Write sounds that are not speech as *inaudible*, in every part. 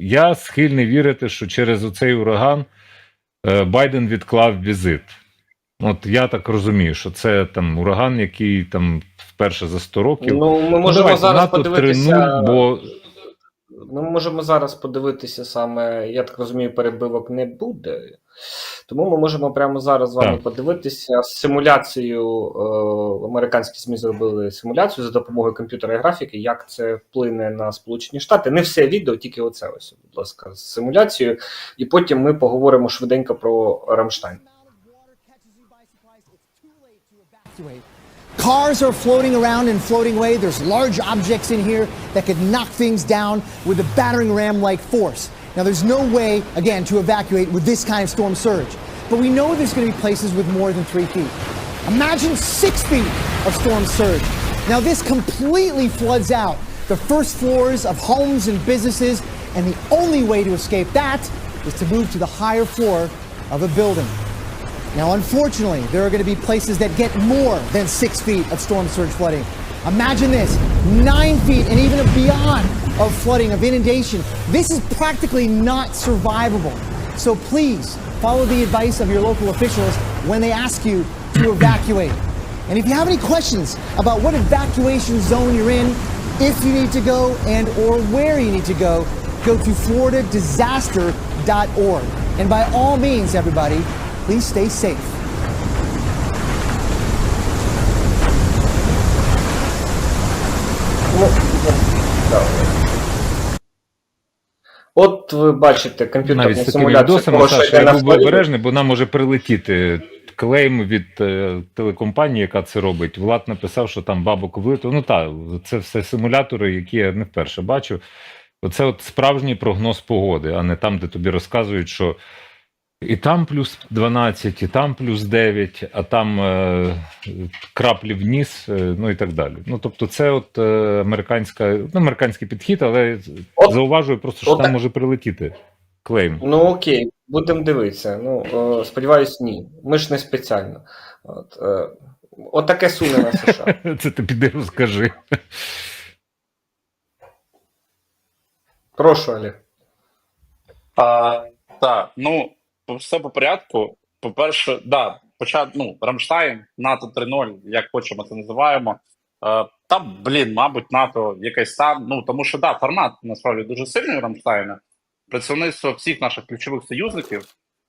я схильний вірити, що через оцей ураган е, Байден відклав візит. От я так розумію, що це там ураган, який там вперше за 100 років. Ну, ми Ну, можемо давайте, зараз НАТО подивитися. 3:0, бо Ми можемо зараз подивитися саме, я так розумію, перебивок не буде. Тому ми можемо прямо зараз з вами Так. подивитися симуляцію. Е, американські ЗМІ зробили симуляцію за допомогою комп'ютера і графіки, як це вплине на Сполучені Штати. Не все відео, тільки оце ось, будь ласка, з симуляцією. І потім ми поговоримо швиденько про Рамштайн. Cars are floating around and floating away. There's large objects in here that could knock things down with a battering ram like force. Now, there's no way, again, to evacuate with this kind of storm surge. But we know there's going to be places with more than three feet. Imagine six feet of storm surge. Now, this completely floods out the first floors of homes and businesses, and the only way to escape that is to move to the higher floor of a building. Now, unfortunately, there are going to be places that get more than six feet of storm surge flooding. Imagine this nine feet and even beyond of flooding, of inundation. This is practically not survivable. So please follow the advice of your local officials when they ask you to evacuate. And if you have any questions about what evacuation zone you're in, if you need to go and or where you need to go, go to floridadisaster.org. And by all means, everybody, please stay safe. От ви бачите комп'ютерну навіть з такими симуляцію відосами, Саша, йде я на був би обережний, бо нам може прилетіти клейм від е, телекомпанії, яка це робить. Влад написав, що там бабок влито. Ну так, це все симулятори, які я не вперше бачу. Оце от справжній прогноз погоди, а не там, де тобі розказують, що і там плюс 12, і там плюс 9, а там е, краплі вниз, е, ну і так далі. Ну тобто, це от е, американська, ну, американський підхід, але От- зауважую просто, що от там так. може прилетіти клейм. Ну окей, будемо дивитися. Ну, е, сподіваюсь, ні. Ми ж не спеціально. От, е, от таке суне на США. *laughs* Це ти піди розкажи. Прошу, Олег. А, так, ну все по порядку. По-перше, да, почат, ну, Рамштайн, НАТО 3.0, як хочемо це називаємо. Е, та, блін, мабуть, НАТО якесь там. Ну тому що да, формат насправді дуже сильний Рамштайна. Представництво всіх наших ключових союзників,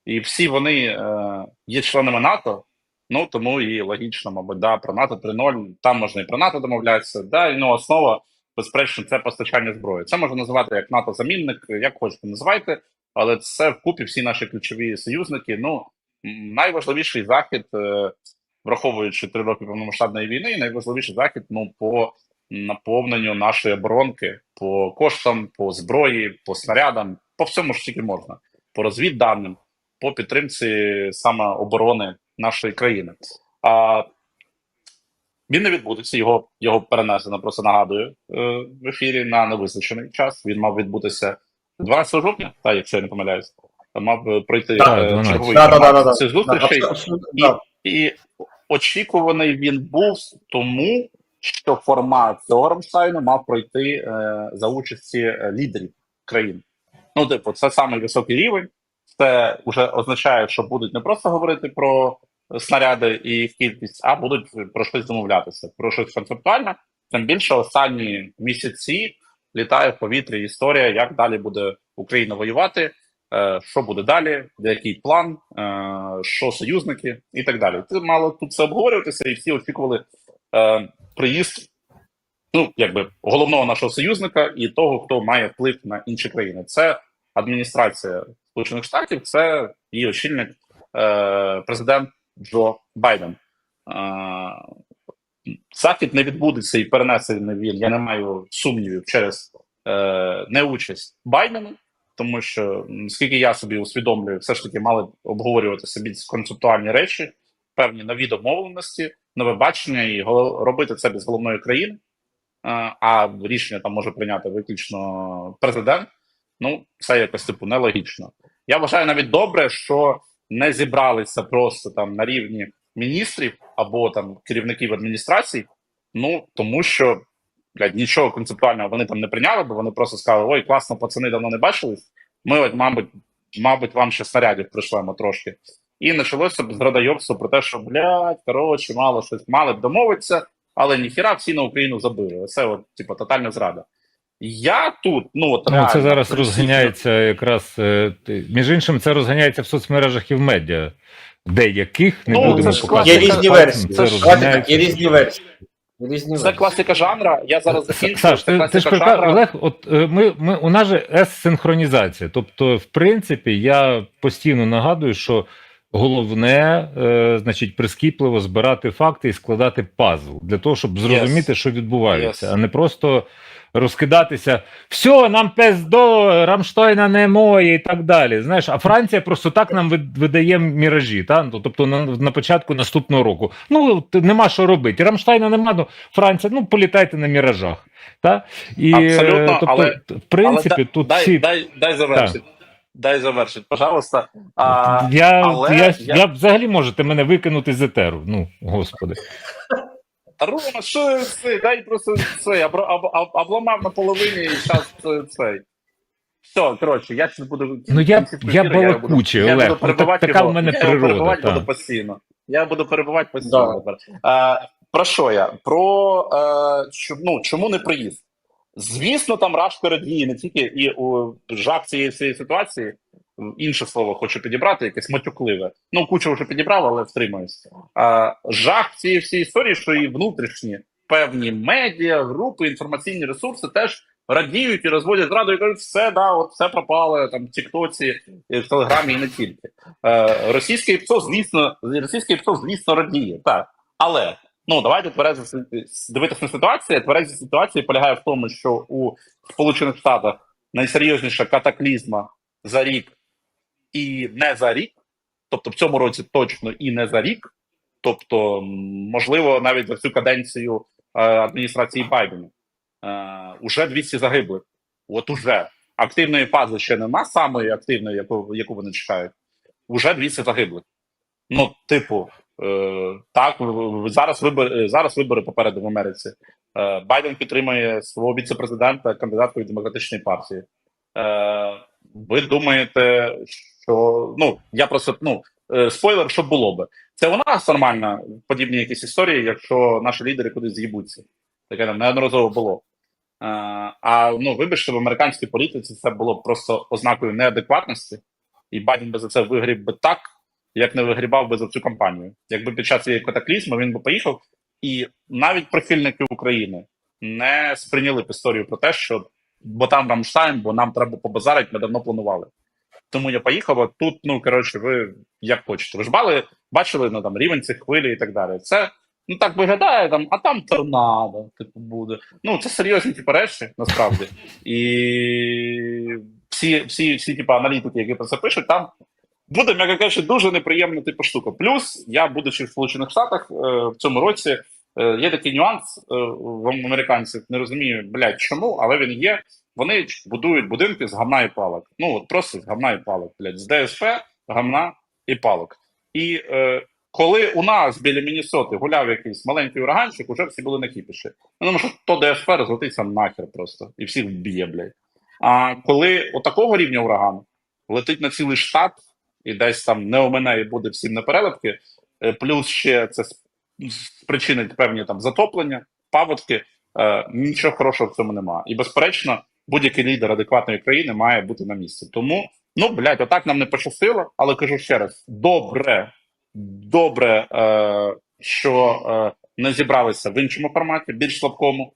і всі вони е, є членами НАТО. Ну тому і логічно, мабуть, да, про НАТО 3.0, там можна і про НАТО домовлятися. Да, і ну основа, безперечно, це постачання зброї. Це можна називати як НАТО-замінник, як хочете називайте, але це вкупі всі наші ключові союзники. Ну найважливіший захід, е, враховуючи три роки повномасштабної війни, найважливіший захід ну по наповненню нашої оборонки по коштам, по зброї, по снарядам, по всьому що тільки можна, по розвідданим, по підтримці саме оборони нашої країни. А він не відбудеться. Його його перенесено. Просто нагадую е, в ефірі на невизначений час. Він мав відбутися 12 жовтня, так, якщо я не помиляюсь. Мав пройти е, 12. черговий Да, да, да, да, да. цих зустрічей. Да, І, і очікуваний він був тому, що формат цього Рамштайну мав пройти е, за участі е, лідерів країн. Ну, типу, це самий високий рівень. Це вже означає, що будуть не просто говорити про снаряди і їх кількість, а будуть про щось домовлятися, про щось концептуальне. Тим більше останні місяці літає в повітрі історія, як далі буде Україна воювати, е, що буде далі, який план, е, що союзники і так далі. Ти мало тут це обговорюватися, і всі очікували е, приїзд, ну якби головного нашого союзника і того, хто має вплив на інші країни. Це адміністрація Сполучених Штатів, це її очільник е, президент Джо Байден. Е, Захід не відбудеться і перенесений він. Я не маю сумнівів через е, неучасть Байдена, тому що наскільки я собі усвідомлюю, все ж таки мали обговорювати собі концептуальні речі, певні нові домовленості, нове бачення і робити це без головної країни. Е, а рішення там може прийняти виключно президент. Ну, це якось типу нелогічно. Я вважаю навіть добре, що не зібралися просто там на рівні міністрів або там керівників адміністрацій. Ну тому що блядь, нічого концептуального вони там не прийняли, бо вони просто сказали: ой, класно, пацани давно не бачились. Ми, от, мабуть, мабуть, вам ще снарядів пришлемо трошки. І почалося б зрадайобство про те, що блядь, коротше, мало щось мали б домовитися, але ніхіра всі на Україну забили. Це от, типу, тотальна зрада. Я тут, ну от Ну, це зараз розганяється якраз. е, Між іншим, це розганяється в соцмережах і в медіа, деяких не Ну, будемо показувати. Є різні версії. Це Це ж- так, є різні версії. Різні Це класика жанра. Я зараз закінчу. Саш, це ти, ти ж жанра. Олег, от е, ми, ми у нас же С-синхронізація. Тобто, в принципі, я постійно нагадую, що головне, е, значить, прискіпливо збирати факти і складати пазл для того, щоб зрозуміти, Yes. що відбувається, Yes. а не просто розкидатися. Все, нам пездо, Рамштайна не моє і так далі. Знаєш, а Франція просто так нам видає міражі, та? Ну, тобто на, на початку наступного року. Ну, нема що робити. Рамштайна нема, ну Франція, ну політайте на міражах. Та? І, Абсолютно, тобто, але- в принципі, Але тут дай, всі. дай, дай завершити. Дай завершити, пожалуйста. А, я, але я, я- я... взагалі можете мене викинути з етеру. Ну, господи. Та Рома, що це? Дай просто це. Абро- об- об- Обламав на половині і зараз це, цей. Все, коротше, я зараз буду. Ну, я- я балакучий, буду- я Олег. буду Ну, перебивати так- така в мене я природа, перебивати так. буду постійно. Я буду перебивати постійно Да. тепер. А, про що я? Про е, що, ну, чому не приїзд? Звісно, там Рашко радіє не тільки і у жах цієї всієї ситуації. Інше слово хочу підібрати, якесь матюкливе. Ну, кучу вже підібрав, але втримаюсь. А, жах цієї всієї історії, що і внутрішні певні медіа, групи, інформаційні ресурси теж радіють і розводять зраду і кажуть, все, да, от все пропало там в Тіктоці, в Телеграмі і не тільки. Е, російське ПСО, звісно, російське ПСО, звісно, радіє. Так. Але ну давайте тверезо дивитися на ситуацію. Тверезі ситуації полягає в тому, що у Сполучених Штатах найсерйозніша катаклізма за рік і не за рік, тобто в цьому році точно і не за рік, тобто, можливо, навіть за всю каденцію е, адміністрації Байдена. Е, уже 200 загиблих. От уже активної фази ще нема, самої активної, яку, яку вони чекають. Уже 200 загиблих. Ну, типу, е, так, зараз вибори, зараз вибори попереду в Америці. Е, Байден підтримує свого віце-президента, кандидатку від демократичної партії. Е, ви думаєте, що ну я просто ну е, спойлер, що було би. Це у нас нормально подібні якісь історії, якщо наші лідери кудись з'їбуться. Таке там неодноразово було. Е, а ну, вибачте, в американській політиці це було просто ознакою неадекватності, і Байден би за це вигріб би так, як не вигрібав би за цю кампанію. Якби під час цієї катаклізму він би поїхав, і навіть прихильники України не сприйняли б історію про те, що бо там Рамштайн, бо нам треба побазарити, ми давно планували. Тому я поїхав, а тут, ну коротше, ви як хочете. Ви ж бали, бачили ну, там, рівень цих хвилі і так далі. Це ну так виглядає, там, а там торнадо, типу, буде. Ну, це серйозні типу, речі, насправді. І всі, всі, всі типу, аналітики, які про це пишуть, там буде, м'яко кажучи, дуже неприємна типу штука. Плюс я, будучи в Сполучених Штатах, е, в цьому році е, є такий нюанс е, в американців. Не розумію, блядь, чому, але він є. Вони будують будинки з гамна і палок. Ну от просто з гамна і палок, блядь, з ДСП, гамна і палок. І е, коли у нас біля Мінісоти гуляв якийсь маленький ураганчик, уже всі були на кіпіші. Ну, тому що то ДСП розлетиться нахер просто і всіх вб'є, блядь. А коли отакого рівня ураган летить на цілий штат і десь там не омине і буде всім на переливки, е, плюс ще це спричинить певні там затоплення, паводки. Е, нічого хорошого в цьому немає. І безперечно, будь-який лідер адекватної країни має бути на місці. Тому, ну блядь, отак нам не пощастило, але кажу ще раз: добре, добре, е, що е, не зібралися в іншому форматі, більш слабкому.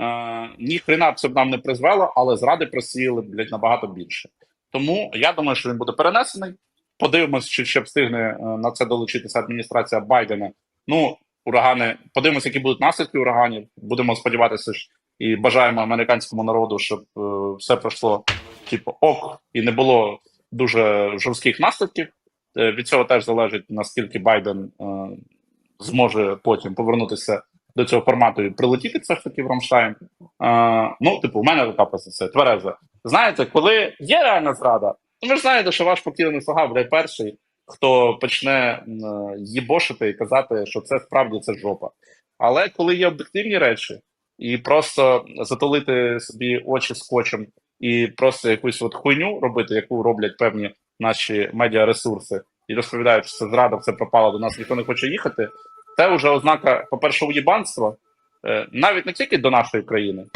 Е, ні хрена це б нам не призвело, але зради просіяли блядь, набагато більше. Тому я думаю, що він буде перенесений. Подивимось, чи ще встигне е, на це долучитися адміністрація Байдена. Ну, урагани, подивимося, які будуть наслідки ураганів. Будемо сподіватися ж і бажаємо американському народу, щоб е, все пройшло типу ок, і не було дуже жорстких наслідків. Е, від цього теж залежить наскільки Байден е, зможе потім повернутися до цього формату і прилетіти все ж таки в Рамштайн. Е, ну, типу, в мене така позиція твереза. Знаєте, коли є реальна зрада, ну ви ж знаєте, що ваш покійний слуга буде перший, хто почне е, їбошити і казати, що це справді це жопа. Але коли є об'єктивні речі, і просто затулити собі очі скотчем і просто якусь от хуйню робити, яку роблять певні наші медіаресурси, і розповідають, що це зрада, все пропало, до нас ніхто не хоче їхати. Це вже ознака, по-перше, уєбанства, е, навіть не тільки до нашої країни,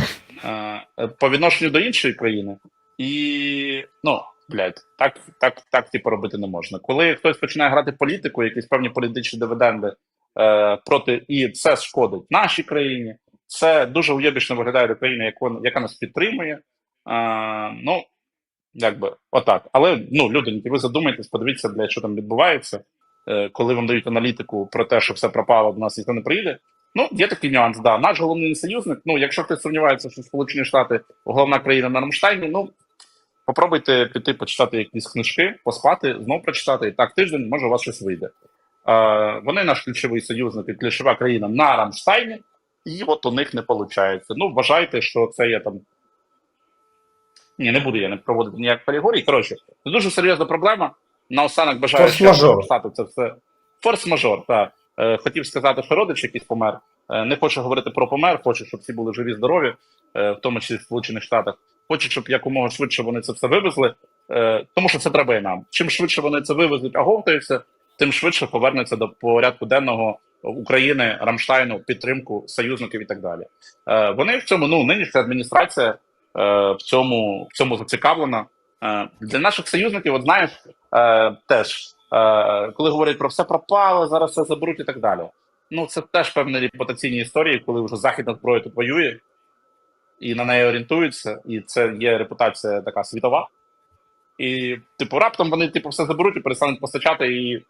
е, по відношенню до іншої країни. І ну, блядь, так, так, так типу, робити не можна. Коли хтось починає грати політику, якісь певні політичні дивіденди е, проти, і це шкодить нашій країні, це дуже уєбічно виглядає до країни, яку, яка нас підтримує. Е, ну, якби отак. Але ну, люди, ви задумайтесь, подивіться, блядь, що там відбувається, е, коли вам дають аналітику про те, що все пропало, до нас ніхто не приїде. Ну, є такий нюанс, да. Наш головний союзник. Ну, якщо хтось сумнівається, що Сполучені Штати головна країна на Рамштайні, ну попробуйте піти почитати якісь книжки, поспати, знов прочитати. І так, тиждень, може, у вас щось вийде. Е, вони наш ключовий союзник і ключова країна на Рамштайні, і от у них не виходить. Ну, вважайте, що це є там. Ні, не буду я не проводити ніяк полігорій. Коротше, це дуже серйозна проблема. Наостанок бажаю ще стати це все. Форс-мажор, так. Е, хотів сказати, що родич якийсь помер. Е, не хочу говорити про помер, хочу, щоб всі були живі, здорові, е, в тому числі в Сполучених Штатах. Хочу, щоб якомога швидше вони це все вивезли, тому що це треба і нам. Чим швидше вони це вивезуть, оговтаються, тим швидше повернеться до порядку денного України, Рамштайну, підтримку союзників і так далі. Е, вони в цьому, ну, нинішня адміністрація е, в цьому, в цьому зацікавлена. Е, для наших союзників, от знаєш, теж, коли говорять про все пропало, зараз все заберуть і так далі. Ну, це теж певні репутаційні історії, коли вже західна зброя тут воює і на неї орієнтуються, і це є репутація така світова. І, типу, раптом вони типу, все заберуть і перестануть постачати. І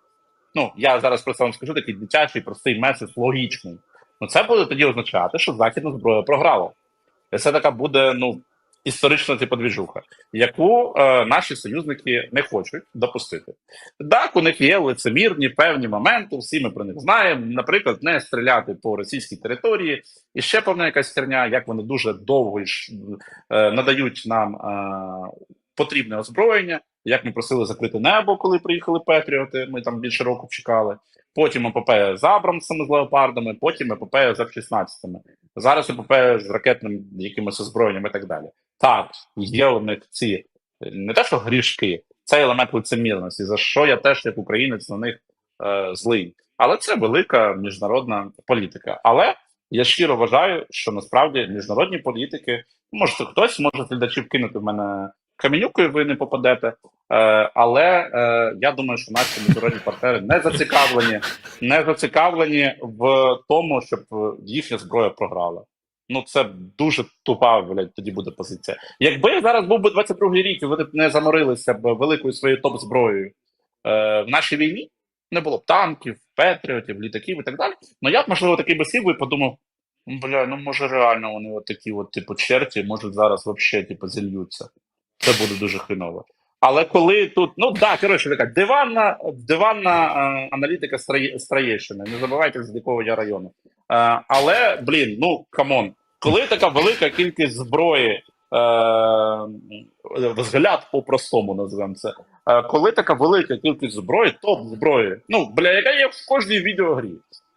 ну, я зараз просто вам скажу такий дитячий, простий меседж, логічний. Ну, це буде тоді означати, що західна зброя програла. Це така буде ну, історична типу, двіжуха, яку е, наші союзники не хочуть допустити. Так, у них є лицемірні певні моменти, всі ми про них знаємо. Наприклад, не стріляти по російській території, і ще певна якась херня, як вони дуже довго е, надають нам е, потрібне озброєння. Як ми просили закрити небо, коли приїхали Петріоти, ми там більше року чекали. Потім епопея з Абрамсами, з леопардами, потім епопея з F-16. Зараз епопея з ракетним якимось озброєнням і так далі. Так, є у них ці не те, що грішки, це елемент лицемірності, за що я теж, як українець, на них е, злий. Але це велика міжнародна політика. Але я щиро вважаю, що насправді міжнародні політики, може, хтось може глядачів кинути в мене каменюкою, ви не попадете. Е, але е, я думаю, що наші міжнародні партнери не зацікавлені, не зацікавлені в тому, щоб їхня зброя програла. Ну, це дуже тупа, блядь, тоді буде позиція. Якби зараз був би 22-й рік, і вони б не заморилися б великою своєю топ-зброєю е, в нашій війні, не було б танків, петріотів, літаків і так далі. Ну я б, можливо, такий би сів і подумав: «Ну, бля, ну може реально вони от такі, от, типу, черті, може зараз взагалі типу, зільються. Це буде дуже хреново. Але коли тут, ну да, коротше, така диванна, диванна е, аналітика Страє- Страєщини. Не забувайте, з якого я району. Е, але, блін, ну камон, коли така велика кількість зброї, е, взгляд по-простому називаємо це. Е, коли така велика кількість зброї, топ зброї, ну бля, яка є в кожній відеогрі,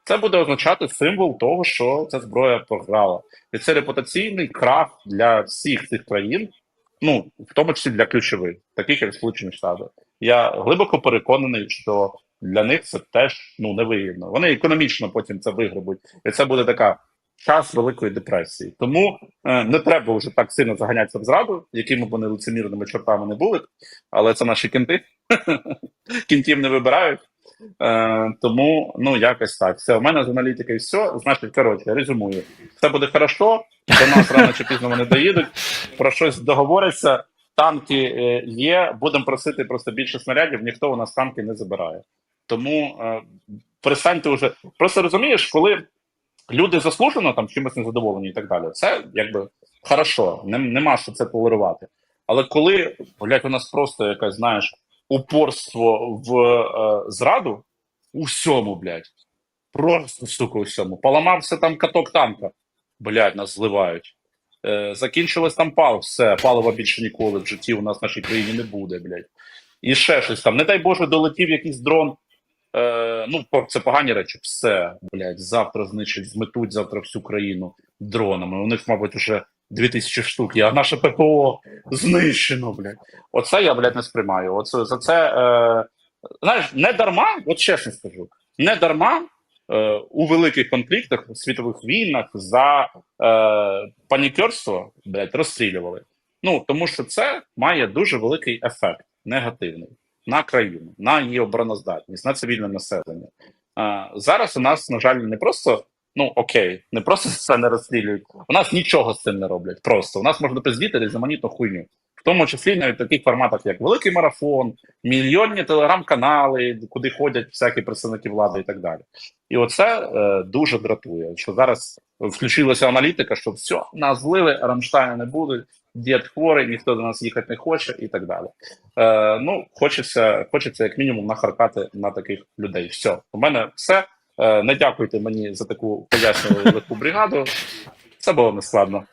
це буде означати символ того, що ця зброя програла. І це репутаційний крах для всіх цих країн, ну в тому числі для ключових, таких як Сполучені Штати. Я глибоко переконаний, що для них це теж ну невигідно. Вони економічно потім це вигребуть, і це буде така час великої депресії. Тому е, не треба вже так сильно заганятися в зраду, якими б вони лицемірними чортами не були, але це наші кінти. *laughs* Кінтів не вибирають. Е, тому ну якось так. Все, у мене з аналітики все. Значить, коротше, резюмую. Все буде хорошо. До нас рано чи пізно вони доїдуть, про щось договоряться. Танки е, є. Будемо просити просто більше снарядів. Ніхто у нас танки не забирає. Тому е, перестаньте вже. Просто розумієш, коли люди заслужено там чимось незадоволені і так далі, це якби хорошо, нем- нема що це толерувати. Але коли, блядь, у нас просто якась, знаєш, упорство в е, зраду у всьому, блядь. Просто, сука, у всьому. Поламався там каток танка. Блядь, нас зливають. Е, закінчилось там пал, все, палива більше ніколи в житті у нас в нашій країні не буде, блядь. І ще щось там. Не дай Боже, долетів якийсь дрон. Е, ну, це погані речі. Все, блядь, завтра знищать, зметуть завтра всю країну дронами. У них, мабуть, вже 2000 штук а наше ППО знищено, блядь. Оце я, блядь, не сприймаю. Оце за це. Е, знаєш, не дарма, от чесно скажу, не дарма е, у великих конфліктах, у світових війнах за е, панікерство, блядь, розстрілювали. Ну, тому що це має дуже великий ефект негативний на країну, на її обороноздатність, на цивільне населення. А, зараз у нас, на жаль, не просто ну окей, не просто *laughs* це не розстрілюють. У нас нічого з цим не роблять. Просто у нас можна призвіти різноманітну хуйню, в тому числі навіть в таких форматах, як великий марафон, мільйонні телеграм-канали, куди ходять всякі представники влади і так далі. І оце е, дуже дратує, що зараз включилася аналітика, що все, нас злили, Рамштайна не будуть, дід хворий, ніхто до нас їхати не хоче, і так далі. Е, ну, хочеться, хочеться як мінімум нахаркати на таких людей. Все, у мене все. Е, не дякуйте мені за таку пояснювальну легку бригаду. Це було нескладно.